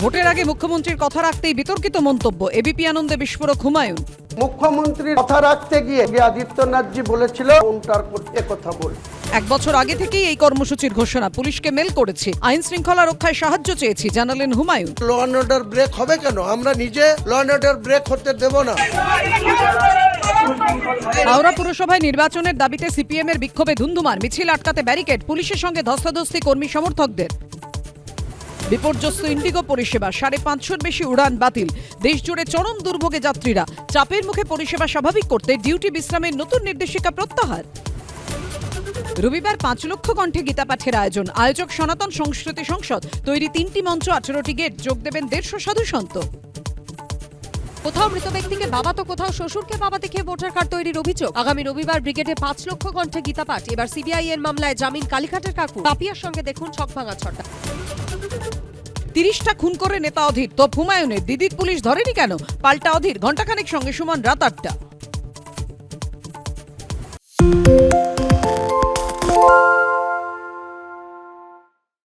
ভোটের আগে মুখ্যমন্ত্রীর কথা রাখতেই বিতর্কিত মন্তব্য। এবিপি আনন্দে বিস্ফোরক হুমায়ুন। মুখ্যমন্ত্রীর কথা রাখতে গিয়ে আদিত্যনাথজি বলেছিল কাউন্টার করতে কথা বল। এক বছর আগে থেকেই এই কর্মসূচির ঘোষণা পুলিশকে মেল করেছি। আইন শৃঙ্খলা রক্ষায় সাহায্য চেয়েছি জানালেন Humayun. Law and order break হবে কেন? আমরা নিজে ল অ্যান্ড অর্ডার ব্রেক হতে দেব না। হাওড়া পুরসভায় নির্বাচনের দাবিতে সিপিএম এর বিক্ষোভে ধুন্ধুমার। মিছিল আটকাতে ব্যারিকেড পুলিশের সঙ্গে ধস্তাধস্তি কর্মী সমর্থকদের। বিপর্যস্ত ইন্ডিগো পরিষেবা, সাড়ে পাঁচশোর বেশি উড়ান বাতিল। দেশজুড়ে চরম দুর্ভোগে যাত্রীরা, চাপের মুখে পরিষেবা স্বাভাবিক করতে ডিউটি বিশ্রামের নতুন নির্দেশিকা প্রত্যাহার। রবিবার পাঁচ লক্ষ কণ্ঠে গীতা পাঠের আয়োজন। আয়োজক সনাতন সংস্কৃতি সংসদ, তৈরি তিনটি মঞ্চ, আঠেরোটি গেট, যোগ দেবেন দেড়শো সাধু সন্ত। কোথাও মৃত ব্যক্তিকে বাবা তো কোথাও শ্বশুরকে বাবা দেখে ভোটার কার্ড তৈরির অভিযোগ। আগামী রবিবার ব্রিগেডে পাঁচ লক্ষ কণ্ঠে গীতা পাঠ। এবার সিবিআই এর মামলায় জামিন কালীঘাটের কাকু। পাপিয়ার সঙ্গে দেখুন ছক ভাঙা ছটা। তিরিশটা খুন করে নেতা অধীর। তো হুমায়ুনের দিদির পুলিশ ধরেনি কেন? পাল্টা অধীর। ঘণ্টাখানেক সঙ্গে সমান, রাত আটটা।